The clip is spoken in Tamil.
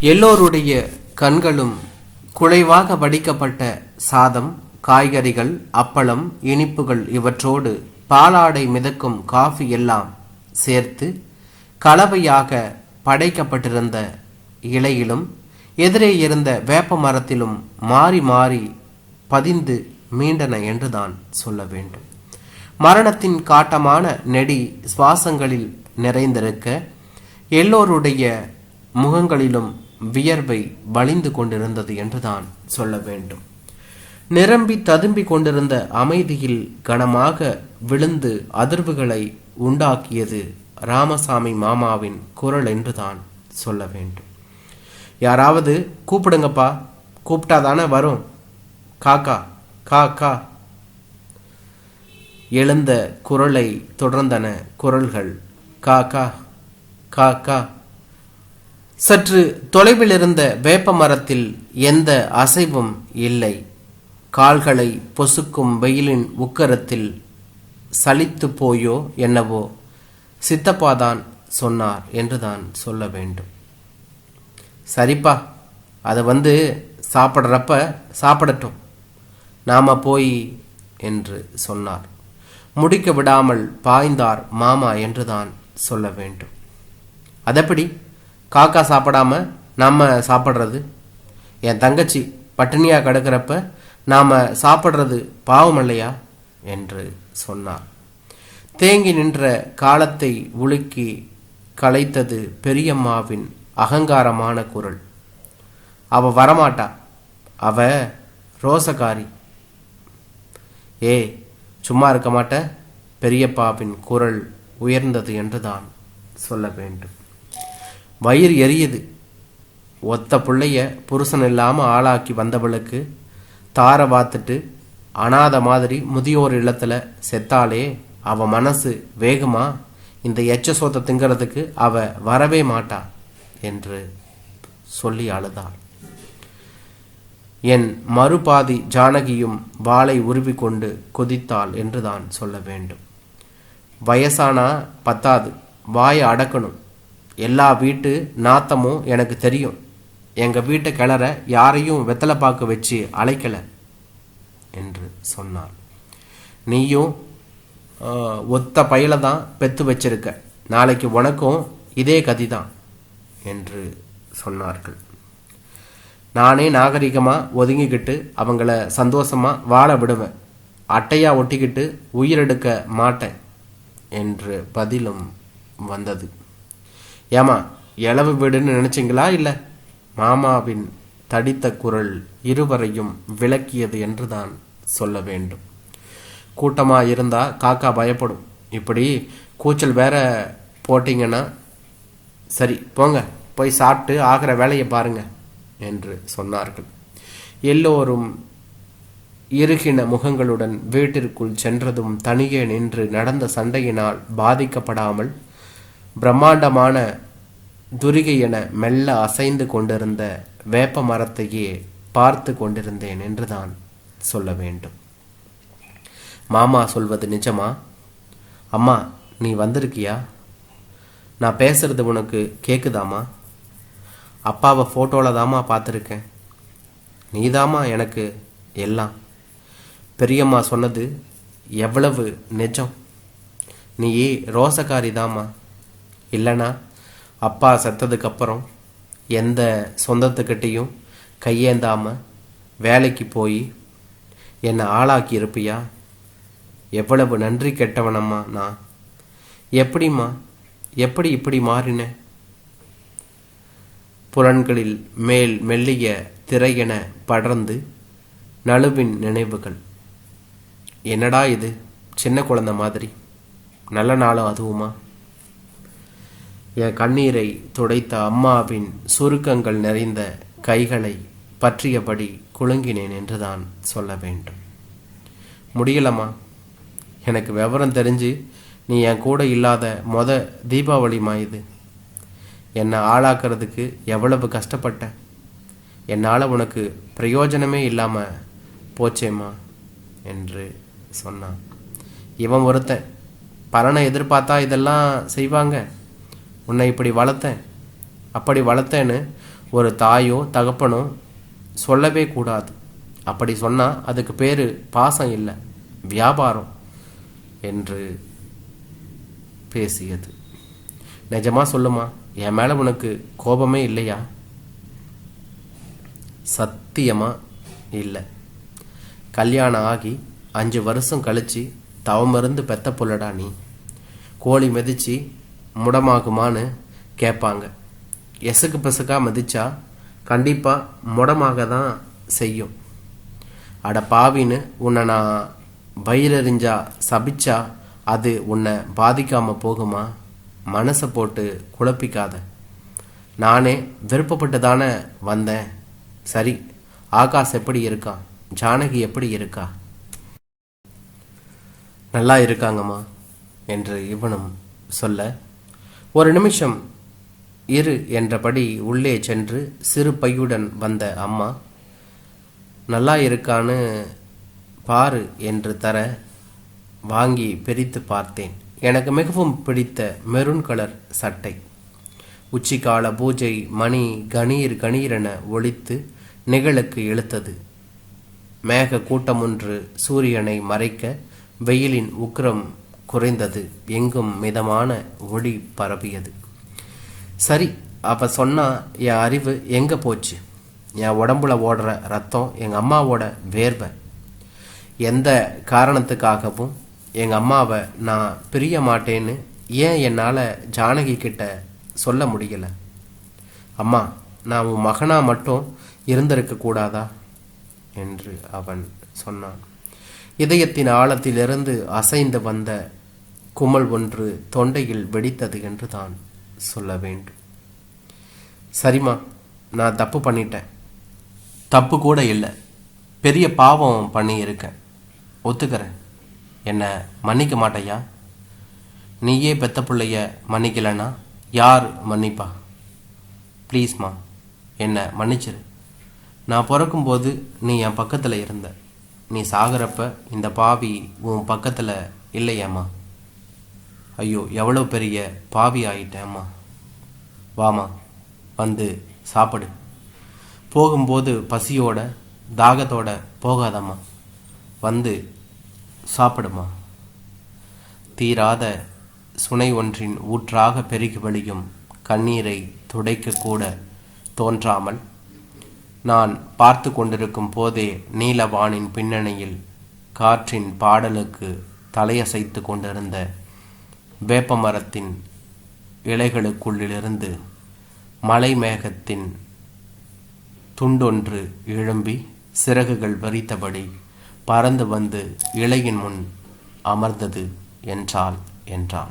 எல்லோருடைய கண்களும் குழைவாக வடிக்கப்பட்ட சாதம் காய்கறிகள் அப்பளம் இனிப்புகள் இவற்றோடு பாலாடை மிதக்கும் காஃபி எல்லாம் சேர்த்து கலவையாக படைக்கப்பட்டிருந்த இலையிலும் எதிரே இருந்த வேப்ப மரத்திலும் மாறி மாறி பதிந்து மீண்டன என்றுதான் சொல்ல வேண்டும். மரணத்தின் காட்டமான நெடி சுவாசங்களில் நிறைந்திருக்க எல்லோருடைய முகங்களிலும் வியர்வை வழிந்து கொண்டிருந்தது என்றுதான் சொல்ல வேண்டும். நிரம்பி ததும்பி கொண்டிருந்த அமைதியில் கனமாக விழுந்து அதிர்வுகளை உண்டாக்கியது ராமசாமி மாமாவின் குரல் என்றுதான் சொல்ல வேண்டும். யாராவது கூப்பிடுங்கப்பா கூப்பிட்டாதானே வரும். காக்கா காக்கா. எழுந்த குரலை தொடர்ந்தன குரல்கள். காக்கா காக்கா. சற்று தொலைவில் இருந்த வேப்ப மரத்தில் எந்த அசைவும் இல்லை. கால்களை பொசுக்கும் வெயிலின் உக்கரத்தில் சலித்து போயோ என்னவோ? சித்தப்பாதான் சொன்னார் என்றுதான் சொல்ல வேண்டும். சரிப்பா அதை வந்து சாப்பிட்றப்ப சாப்பிடட்டும். நாம போய் என்று சொன்னார். முடிக்க விடாமல் பாய்ந்தார் மாமா என்றுதான் சொல்ல வேண்டும். அதப்படி? காக்கா சாப்பிடாம நாம் சாப்பிட்றது? என் தங்கச்சி பட்டினியாக கிடக்கிறப்ப நாம் சாப்பிட்றது பாவம் இல்லையா? என்று சொன்னார் தேங்கி நின்ற காலத்தை உலுக்கி கலைத்தது பெரியம்மாவின் அகங்காரமான குரல். அவ வரமாட்டா. அவ ரோசக்காரி ஏ சும்மா இருக்க மாட்ட? பெரியப்பாவின் குரல் உயர்ந்தது என்றுதான் சொல்ல வேண்டும். வயிறு எரியுது. ஒத்த பிள்ளைய புருஷன் இல்லாமல் ஆளாக்கி வந்தவளுக்கு தாரை பார்த்துட்டு அனாத மாதிரி முதியோர் இல்லத்தில் செத்தாலே அவ மனசு வேகமா? இந்த எச்ச சோத்தை திங்கிறதுக்கு அவ வரவே மாட்டா என்று சொல்லி அழுதாள். என் மறுபாதி ஜானகியும் வாளை உருவிக்கொண்டு கொதித்தாள் என்றுதான் சொல்ல வேண்டும். வயசானா பத்தாது. வாயை அடக்கணும். எல்லா வீட்டு நாத்தமும் எனக்கு தெரியும். எங்கள் வீட்டை கிளற யாரையும் வெத்தலை பாக்கு வச்சு அழைக்கல என்று சொன்னார் நீயும் ஒத்த பையில தான் பெத்து வச்சிருக்க. நாளைக்கு உனக்கும் இதே கதி தான் என்று சொன்னார்கள். நானே நாகரிகமாக ஒதுங்கிக்கிட்டு அவங்கள சந்தோஷமா வாழ விடுவேன். அட்டையாக ஒட்டிக்கிட்டு உயிரெடுக்க மாட்டேன் என்று பதிலும் வந்தது. ஏமா இளவு வீடுன்னு நினைச்சிங்களா இல்லை? மாமாவின் தடித்த குரல் இருவரையும் விளக்கியது என்றுதான் சொல்ல வேண்டும். கூட்டமாக இருந்தா காக்கா பயப்படும். இப்படி கூச்சல் வேற போட்டிங்கன்னா சரி போங்க போய் சாப்பிட்டு ஆகிற வேலையை பாருங்க என்று சொன்னார்கள். எல்லோரும் இருகின முகங்களுடன் வீட்டிற்குள் சென்றதும் தனியே நின்று நடந்த சண்டையினால் பாதிக்கப்படாமல் பிரம்மாண்டமான துரிகை என மெல்ல அசைந்து கொண்டிருந்த வேப்ப மரத்தையே பார்த்து கொண்டிருந்தேன் என்றுதான் சொல்ல வேண்டும். மாமா சொல்வது நிஜமா? அம்மா நீ வந்திருக்கியா? நான் பேசுறது உனக்கு கேக்குதாமா? அப்பாவை ஃபோட்டோவில் தாம்மா பார்த்துருக்கேன். நீதாம்மா எனக்கு எல்லாம்? பெரியம்மா சொன்னது எவ்வளவு நிஜம்? நீ ரோசக்காரி தாம்மா இல்லைனா அப்பா செத்ததுக்கப்புறம் எந்த சொந்தத்துக்கிட்டேயும் கையேந்தாமல் வேலைக்கு போய் என்னை ஆளாக்கி இருப்பியா? எவ்வளவு நன்றி கெட்டவனம்மா நான். எப்படிம்மா? எப்படி இப்படி மாறினேன் புலன்களில் மேல் மெல்லிய திரையென படர்ந்து நழுவின் நினைவுகள். என்னடா இது? சின்ன குழந்தை மாதிரி. நல்ல நாளும் அதுவுமா? என் கண்ணீரை துடைத்த அம்மாவின் சுருக்கங்கள் நிறைந்த கைகளை பற்றியபடி குலுங்கினேன் என்றுதான் சொல்ல வேண்டும். முடியலம்மா. எனக்கு விவரம் தெரிஞ்சு நீ என் கூட இல்லாத மொத தீபாவளிமா இது. என்னை ஆளாக்குறதுக்கு எவ்வளவு கஷ்டப்பட்ட? என்னால் உனக்கு பிரயோஜனமே இல்லாமல் போச்சேம்மா என்று சொன்னான். இவன் ஒருத்தன். பலனை எதிர்பார்த்தா இதெல்லாம் செய்வாங்க. உன்னை இப்படி வளர்த்தேன். அப்படி வளர்த்தேன்னு ஒரு தாயோ தகப்பனோ சொல்லவே கூடாது. அப்படி சொன்னால் அதுக்கு பேர் பாசம் இல்லை வியாபாரம் என்று பேசியது. நிஜமா சொல்லுமா என் மேலே உனக்கு கோபமே இல்லையா? சத்தியமா இல்லை. கல்யாணம் ஆகி அஞ்சு வருஷம் கழிச்சு தவமிருந்து பெத்த புள்ளடா நீ. கோழி மிதிச்சு முடமாகுமான்னு கேட்பாங்க. எசுக்கு பெசுக்கா மிதிச்சா கண்டிப்பாக முடமாக தான் செய்யும். அட பாவின்னு உன்னை நான் வயிறறிஞ்சா சபிச்சா அது உன்னை பாதிக்காமல் போகுமா? மனசை போட்டு குழப்பிக்காத. நானே விருப்பப்பட்டு தானே வந்தேன். சரி ஆகாஷ் எப்படி இருக்கான் ஜானகி எப்படி இருக்கா? நல்லா இருக்காங்கம்மா என்று இவனும் சொல்ல ஒரு நிமிஷம் இரு என்றபடி உள்ளே சென்று சிறு பையுடன் வந்த அம்மா நல்லா இருக்கான்னு பாரு என்று தர வாங்கி பிரித்து பார்த்தேன். எனக்கு மிகவும் பிடித்த மெரூன் கலர் சட்டை. உச்சிக்கால பூஜை மணி கணீர் கணீரென ஒழித்து நிகழுக்கு இழுத்தது. மேக கூட்டமொன்று சூரியனை மறைக்க வெயிலின் உக்கிரம் குறைந்தது. எங்கும் மிதமான ஒளி பரவியது. சரி அப்ப சொன்னா என் அறிவு எங்க போச்சு? என் உடம்புல ஓடுற ரத்தம் எங்க அம்மாவோட வேர்வை. எந்த காரணத்துக்காகவும் எங்க அம்மாவை நான் பிரிய மாட்டேன்னு ஏன் என்னால் ஜானகி கிட்ட சொல்ல முடியல? அம்மா நான் உன் மகனா மட்டும் இருந்திருக்க கூடாதா? என்று அவன் சொன்னான். இதயத்தின் ஆழத்திலிருந்து அசைந்து வந்த குமல் ஒன்று தொண்டையில் வெடித்தது என்று தான் சொல்ல வேண்டும். சரிம்மா நான் தப்பு பண்ணிட்டேன். தப்பு கூட இல்லை. பெரிய பாவம் பண்ணியிருக்கேன். ஒத்துக்கிறேன். என்னை மன்னிக்க மாட்டையா நீயே பெத்த பிள்ளைய மன்னிக்கலைன்னா யார் மன்னிப்பா? ப்ளீஸ்மா என்னை மன்னிச்சிரு. நான் பிறக்கும்போது நீ என் பக்கத்தில் இருந்த. நீ சாகிறப்ப இந்த பாவி உன் பக்கத்தில் இல்லையாம்மா? ஐயோ எவ்வளோ பெரிய பாவி ஆயிட்டேம்மா வாமா வந்து சாப்பிடு. போகும்போது பசியோட தாகத்தோட போகாதம்மா. வந்து சாப்பிடுமா. தீராத சுனை ஒன்றின் ஊற்றாக பெருகி வழியும் கண்ணீரை துடைக்கக்கூட தோன்றாமல் நான் பார்த்து கொண்டிருக்கும் போதே நீலவானின் பின்னணியில் காற்றின் பாடலுக்கு தலையசைத்து கொண்டிருந்த வேப்பமரத்தின் இலைகளுக்குள்ளிலிருந்து மலை மேகத்தின் துண்டொன்று எழும்பி சிறகுகள் வரித்தபடி பறந்து வந்து இலையின் முன் அமர்ந்தது என்றால் என்றான்.